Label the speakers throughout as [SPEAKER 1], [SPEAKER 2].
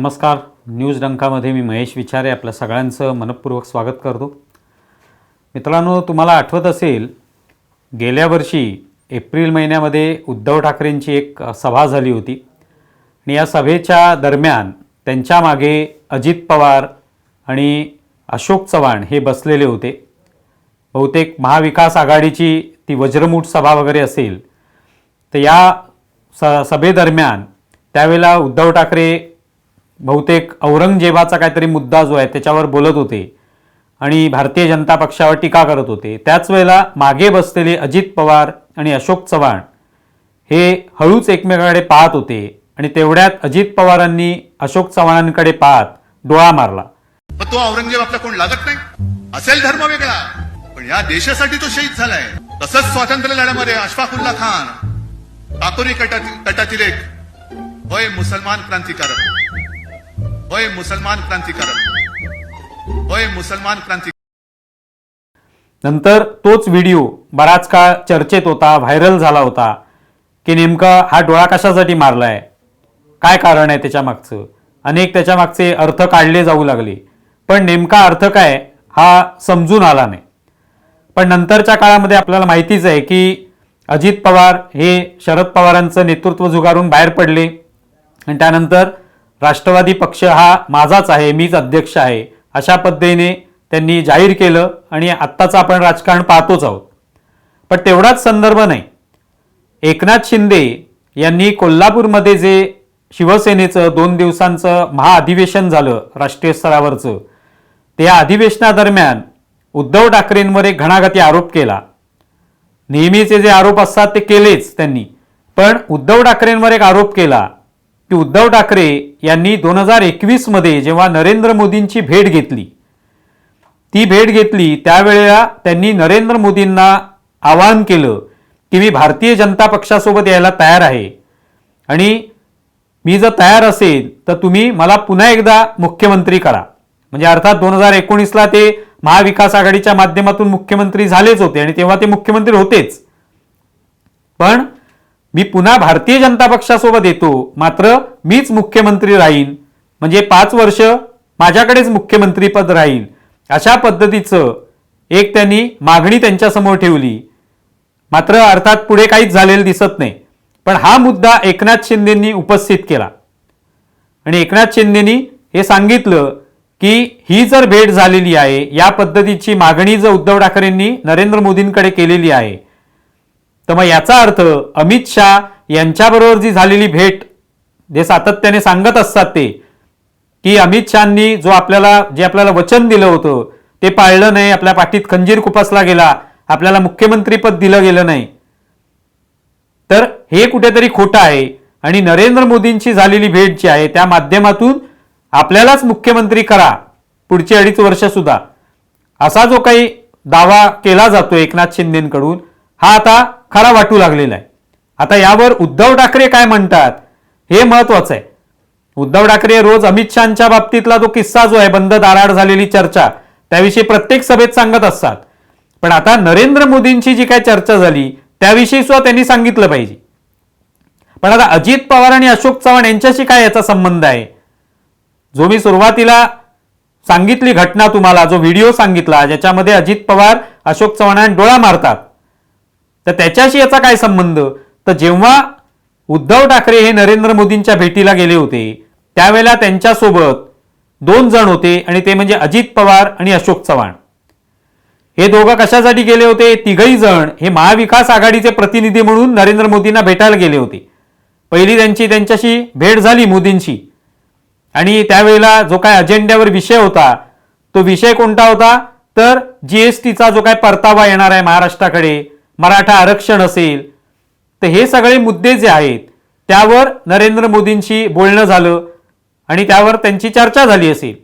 [SPEAKER 1] नमस्कार. न्यूज डंकामध्ये मी महेश विचारे आपल्या सगळ्यांचं मनपूर्वक स्वागत करतो. मित्रांनो तुम्हाला आठवत असेल गेल्या वर्षी एप्रिल महिन्यामध्ये उद्धव ठाकरेंची एक सभा झाली होती. आणि या सभेच्या दरम्यान त्यांच्या मागे अजित पवार आणि अशोक चव्हाण हे बसलेले होते. बहुतेक महाविकास आघाडीची ती वज्रमूठ सभा वगैरे असेल. तर या स सभेदरम्यान त्यावेळेला उद्धव ठाकरे बहुतेक औरंगजेबाचा काहीतरी मुद्दा जो आहे त्याच्यावर बोलत होते आणि भारतीय जनता पक्षावर टीका करत होते. त्याच वेळेला मागे बसलेले अजित पवार आणि अशोक चव्हाण हे हळूच एकमेकाकडे पाहत होते आणि तेवढ्यात अजित पवारांनी अशोक चव्हाणांकडे पाहत डोळा मारला.
[SPEAKER 2] तो औरंगजेब आपला कोण लागत नाही? असेल धर्म वेगळा पण या देशासाठी तो शहीद झालाय. तसंच स्वातंत्र्य लढ्यामध्ये अशफाकुल्ला खान काकोरी कटातील एक होय मुसलमान क्रांतिकारक. होय मुसलमान क्रांतिकारक. होय मुसलमान क्रांती
[SPEAKER 1] नंतर तोच व्हिडिओ बराच काळ चर्चेत होता व्हायरल झाला होता की नेमका हा डोळा कशासाठी मारलाय? काय कारण आहे त्याच्या मागचं? अनेक त्याच्या मागचे अर्थ काढले जाऊ लागले. पण नेमका अर्थ काय हा समजून आला नाही. पण नंतरच्या काळामध्ये आपल्याला माहितीच आहे की अजित पवार हे शरद पवारांचं नेतृत्व झुगारून बाहेर पडले. आणि त्यानंतर राष्ट्रवादी पक्ष हा माझाच आहे मीच अध्यक्ष आहे अशा पद्धतीने त्यांनी जाहीर केलं आणि आत्ताचं आपण राजकारण पाहतोच आहोत. पण तेवढाच संदर्भ नाही. एकनाथ शिंदे यांनी कोल्हापूरमध्ये जे शिवसेनेचं दोन दिवसांचं महाअधिवेशन झालं राष्ट्रीय स्तरावरचं त्या अधिवेशनादरम्यान उद्धव ठाकरेंवर एक घणाघाती आरोप केला. नेहमीचे जे आरोप असतात ते केलेच त्यांनी पण उद्धव ठाकरेंवर एक आरोप केला. की उद्धव ठाकरे यांनी दोन हजार एकवीसमध्ये जेव्हा नरेंद्र मोदींची भेट घेतली. ती भेट घेतली त्यावेळेला त्यांनी नरेंद्र मोदींना आवाहन केलं की मी भारतीय जनता पक्षासोबत यायला तयार आहे. आणि मी जर तयार असेल तर तुम्ही मला पुन्हा एकदा मुख्यमंत्री करा. म्हणजे अर्थात दोन हजार एकोणीसला ते महाविकास आघाडीच्या माध्यमातून मुख्यमंत्री झालेच होते आणि तेव्हा ते मुख्यमंत्री होतेच. पण मी पुन्हा भारतीय जनता पक्षासोबत येतो. मात्र मीच मुख्यमंत्री राहीन. म्हणजे पाच वर्ष माझ्याकडेच मुख्यमंत्रीपद राहील. अशा पद्धतीचं एक त्यांनी मागणी त्यांच्यासमोर ठेवली. मात्र अर्थात पुढे काहीच झालेलं दिसत नाही. पण हा मुद्दा एकनाथ शिंदेंनी उपस्थित केला. आणि एकनाथ शिंदेनी हे सांगितलं की ही जर भेट झालेली आहे या पद्धतीची मागणी जर उद्धव ठाकरेंनी नरेंद्र मोदींकडे केलेली आहे तर मग याचा अर्थ अमित शहा यांच्याबरोबर जी झालेली भेट जे सातत्याने सांगत असतात ते की अमित शहानी जो आपल्याला जे आपल्याला वचन दिलं होतं ते पाळलं नाही आपल्या पाठीत खंजीर खुपसला गेला आपल्याला मुख्यमंत्रीपद दिलं गेलं नाही. तर हे कुठेतरी खोटं आहे आणि नरेंद्र मोदींची झालेली भेट जी आहे त्या माध्यमातून आपल्यालाच मुख्यमंत्री करा पुढची अडीच वर्ष सुद्धा. असा जो काही दावा केला जातो एकनाथ शिंदेकडून हा आता खरा वाटू लागलेला आहे. आता यावर उद्धव ठाकरे काय म्हणतात हे महत्वाचं आहे. उद्धव ठाकरे रोज अमित शहाच्या बाबतीतला जो किस्सा जो आहे बंद दाराड झालेली चर्चा त्याविषयी प्रत्येक सभेत सांगत असतात. पण आता नरेंद्र मोदींची जी काय चर्चा झाली त्याविषयी सुद्धा त्यांनी सांगितलं पाहिजे. पण आता अजित पवार आणि अशोक चव्हाण यांच्याशी काय याचा संबंध आहे? जो मी सुरुवातीला सांगितली घटना तुम्हाला जो व्हिडिओ सांगितला ज्याच्यामध्ये अजित पवार अशोक चव्हाण डोळा मारतात तर त्याच्याशी याचा काय संबंध? तर जेव्हा उद्धव ठाकरे हे नरेंद्र मोदींच्या भेटीला गेले होते त्यावेळेला त्यांच्यासोबत दोन जण होते आणि ते म्हणजे अजित पवार आणि अशोक चव्हाण. हे दोघं कशासाठी गेले होते? तिघही जण हे महाविकास आघाडीचे प्रतिनिधी म्हणून नरेंद्र मोदींना भेटायला गेले होते. पहिली त्यांची त्यांच्याशी भेट झाली मोदींशी. आणि त्यावेळेला जो काय अजेंड्यावर विषय होता तो विषय कोणता होता? तर जीएसटीचा जो काय परतावा येणार आहे महाराष्ट्राकडे मराठा आरक्षण असेल तर हे सगळे मुद्दे जे आहेत त्यावर नरेंद्र मोदींशी बोलणं झालं आणि त्यावर त्यांची चर्चा झाली असेल.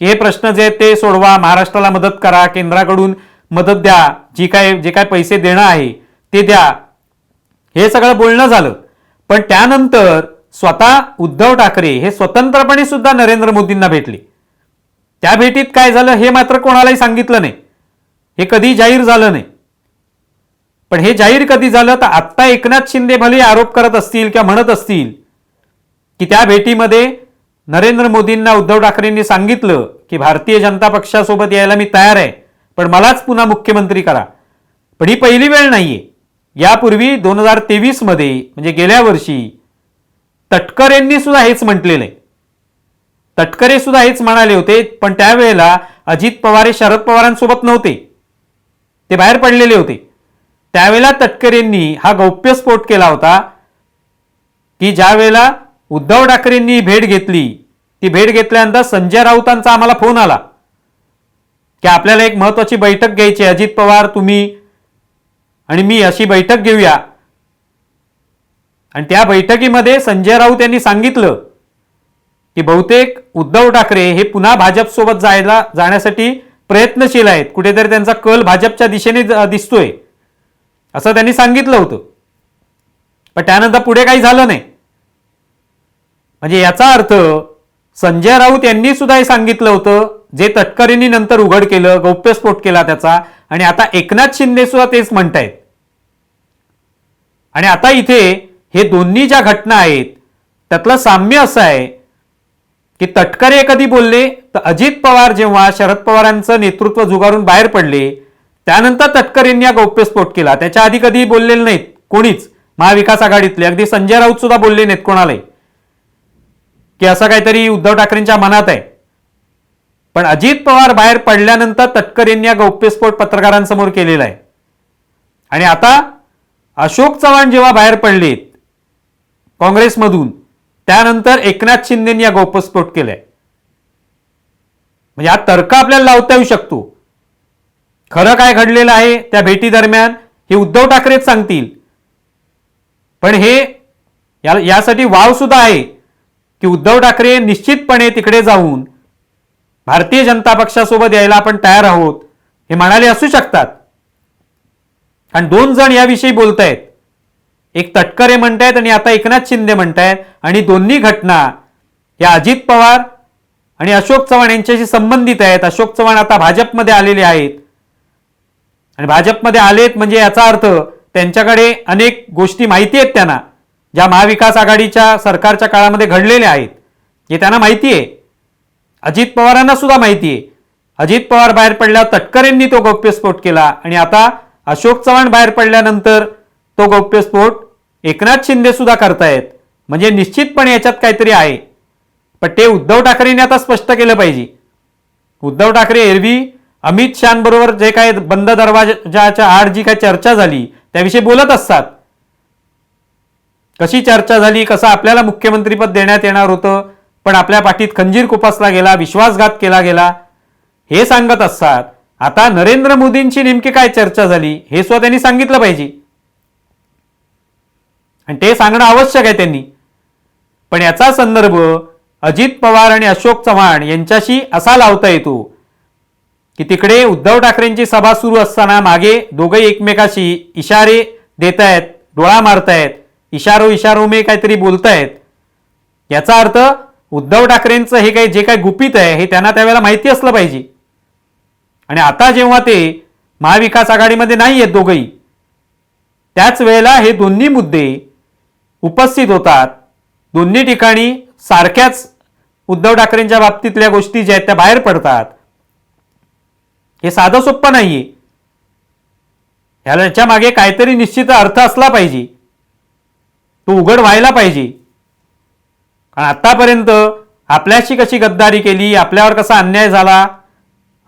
[SPEAKER 1] की हे प्रश्न जे आहेत ते सोडवा महाराष्ट्राला मदत करा केंद्राकडून मदत द्या जी काय जे काय पैसे देणं आहे ते द्या. हे सगळं बोलणं झालं. पण त्यानंतर स्वतः उद्धव ठाकरे हे स्वतंत्रपणे सुद्धा नरेंद्र मोदींना भेटले. त्या भेटीत काय झालं हे मात्र कोणालाही सांगितलं नाही. हे कधी जाहीर झालं नाही. पण हे जाहीर कधी झालं तर आत्ता एकनाथ शिंदे भले आरोप करत असतील किंवा म्हणत असतील की त्या भेटीमध्ये नरेंद्र मोदींना उद्धव ठाकरेंनी सांगितलं की भारतीय जनता पक्षासोबत यायला मी तयार आहे पण मलाच पुन्हा मुख्यमंत्री करा. पण ही पहिली वेळ नाहीये. यापूर्वी दोन हजार तेवीसमध्ये म्हणजे गेल्या वर्षी तटकरेंनी सुद्धा हेच म्हटलेलं आहे. तटकरे सुद्धा हेच म्हणाले होते पण त्यावेळेला अजित पवार हे शरद पवारांसोबत नव्हते. ते बाहेर पडलेले होते. त्यावेळेला तटकरेंनी हा गौप्यस्फोट केला होता की ज्यावेळेला उद्धव ठाकरेंनी भेट घेतली ती भेट घेतल्यानंतर संजय राऊतांचा आम्हाला फोन आला की आपल्याला एक महत्वाची बैठक घ्यायची अजित पवार तुम्ही आणि मी अशी बैठक घेऊया. आणि त्या बैठकीमध्ये संजय राऊत यांनी सांगितलं की बहुतेक उद्धव ठाकरे हे पुन्हा भाजपसोबत जायला जाण्यासाठी प्रयत्नशील आहेत. कुठेतरी त्यांचा कल भाजपच्या दिशेने दिसतोय. असं त्यांनी सांगितलं होतं. पण त्यानंतर पुढे काही झालं नाही. म्हणजे याचा अर्थ संजय राऊत यांनी सुद्धा हे सांगितलं होतं जे तटकरेंनी नंतर उघड केलं गौप्यस्फोट केला त्याचा आणि आता एकनाथ शिंदे सुद्धा तेच म्हणतायत. आणि आता इथे हे दोन्ही ज्या घटना आहेत त्यातलं साम्य असं आहे की तटकरे कधी बोलले तर अजित पवार जेव्हा शरद पवारांचं नेतृत्व जुगारून बाहेर पडले त्यानंतर तत्करींनी हा गौप्यस्फोट केला. त्याच्या आधी कधी बोललेले नाहीत. कोणीच. महाविकास आघाडीतले. अगदी संजय राऊत सुद्धा बोलले नाहीत कोणालाही. की असं काहीतरी उद्धव ठाकरेंच्या मनात आहे. पण अजित पवार बाहेर पडल्यानंतर तटकरेंनी हा गौप्यस्फोट पत्रकारांसमोर केलेला आहे. आणि आता अशोक चव्हाण जेव्हा बाहेर पडलेत काँग्रेसमधून त्यानंतर एकनाथ शिंदेनी या गौप्यस्फोट केलाय. म्हणजे हा तर्क आपल्याला लावता येऊ शकतो. खरं काय घडलेलं आहे त्या भेटी दरम्यान हे उद्धव ठाकरेच सांगतील. पण हे या यासाठी वाव सुद्धा आहे की उद्धव ठाकरे निश्चितपणे तिकडे जाऊन भारतीय जनता पक्षासोबत यायला आपण तयार आहोत हे म्हणाले असू शकतात. आणि दोन जण याविषयी बोलतायत. एक तटकरे म्हणतायत आणि आता एकनाथ शिंदे म्हणतायत आणि दोन्ही घटना या अजित पवार आणि अशोक चव्हाण यांच्याशी संबंधित आहेत. अशोक चव्हाण आता भाजपमध्ये आलेले आहेत. आणि भाजपमध्ये आलेत म्हणजे याचा अर्थ त्यांच्याकडे अनेक गोष्टी माहिती आहेत त्यांना ज्या महाविकास आघाडीच्या सरकारच्या काळामध्ये घडलेल्या आहेत हे त्यांना माहिती आहे. अजित पवारांना सुद्धा माहिती आहे. अजित पवार बाहेर पडल्यावर तटकरेंनी तो गौप्यस्फोट केला आणि आता अशोक चव्हाण बाहेर पडल्यानंतर तो गौप्यस्फोट एकनाथ शिंदे सुद्धा करतायत. म्हणजे निश्चितपणे याच्यात काहीतरी आहे. पण ते उद्धव ठाकरेंनी आता स्पष्ट केलं पाहिजे. उद्धव ठाकरे एरवी अमित शहाबरोबर जे काय बंद दरवाजाच्या आड जी काय चर्चा झाली त्याविषयी बोलत असतात. कशी चर्चा झाली कसं आपल्याला मुख्यमंत्रीपद देण्यात येणार होतं पण आपल्या पाठीत खंजीर कुपासला गेला विश्वासघात केला गेला हे सांगत असतात. आता नरेंद्र मोदींची नेमकी काय चर्चा झाली हे सुद्धा त्यांनी सांगितलं पाहिजे. आणि ते सांगणं आवश्यक आहे त्यांनी. पण याचा संदर्भ अजित पवार आणि अशोक चव्हाण यांच्याशी असा लावता येतो की तिकडे उद्धव ठाकरेंची सभा सुरू असताना मागे दोघंही एकमेकाशी इशारे देत आहेत डोळा मारतायत इशारो इशारो मे काहीतरी बोलतायत. याचा अर्थ उद्धव ठाकरेंचं हे काही जे काही गुपित आहे हे त्यांना त्यावेळेला माहिती असलं पाहिजे. आणि आता जेव्हा ते महाविकास आघाडीमध्ये नाही आहेत दोघंही त्याच वेळेला हे दोन्ही मुद्दे उपस्थित होतात. दोन्ही ठिकाणी सारख्याच उद्धव ठाकरेंच्या बाबतीतल्या गोष्टी ज्या आहेत त्या बाहेर पडतात. हे साधं सोप्पं नाहीये. आहे याच्या मागे काहीतरी निश्चित अर्थ असला पाहिजे. तो उघड व्हायला पाहिजे. कारण आतापर्यंत आपल्याशी कशी गद्दारी केली आपल्यावर कसा अन्याय झाला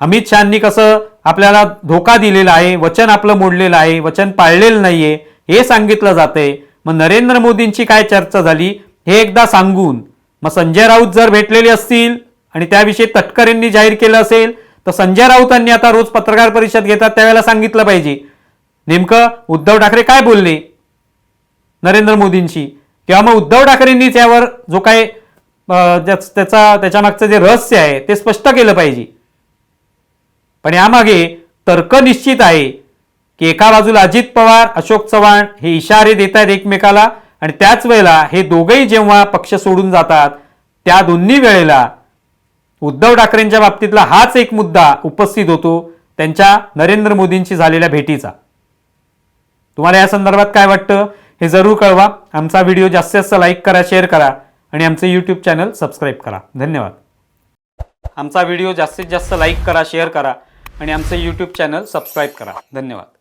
[SPEAKER 1] अमित शहानी कसं आपल्याला धोका दिलेला आहे वचन आपलं मोडलेलं आहे वचन पाळलेलं नाहीये हे सांगितलं जाते मग नरेंद्र मोदींची काय चर्चा झाली हे एकदा सांगून. मग संजय राऊत जर भेटलेले असतील आणि त्याविषयी तटकरेंनी जाहीर केलं असेल तर संजय राऊतांनी आता रोज पत्रकार परिषद घेतात त्यावेळेला सांगितलं पाहिजे. नेमकं उद्धव ठाकरे काय बोलले नरेंद्र मोदींशी? किंवा मग उद्धव ठाकरेंनी त्यावर जो काय त्याचा त्याच्यामागचं जे रहस्य आहे ते स्पष्ट केलं पाहिजे. पण यामागे तर्क निश्चित आहे की एका बाजूला अजित पवार अशोक चव्हाण हे इशारे देत आहेत एकमेकाला आणि त्याच वेळेला हे दोघेही जेव्हा पक्ष सोडून जातात त्या दोन्ही वेळेला उद्धव ठाकरेंच्या बाबतीतला हाच एक मुद्दा उपस्थित होतो त्यांच्या नरेंद्र मोदींशी झालेल्या भेटीचा. तुम्हाला या संदर्भात काय वाटतं हे जरूर कळवा. आमचा व्हिडिओ जास्तीत जास्त लाईक करा शेअर करा आणि आमचं यूट्यूब चॅनल सबस्क्राईब करा. धन्यवाद. आमचा व्हिडिओ जास्तीत जास्त लाईक करा शेअर करा आणि आमचं यूट्यूब चॅनल सबस्क्राईब करा. धन्यवाद.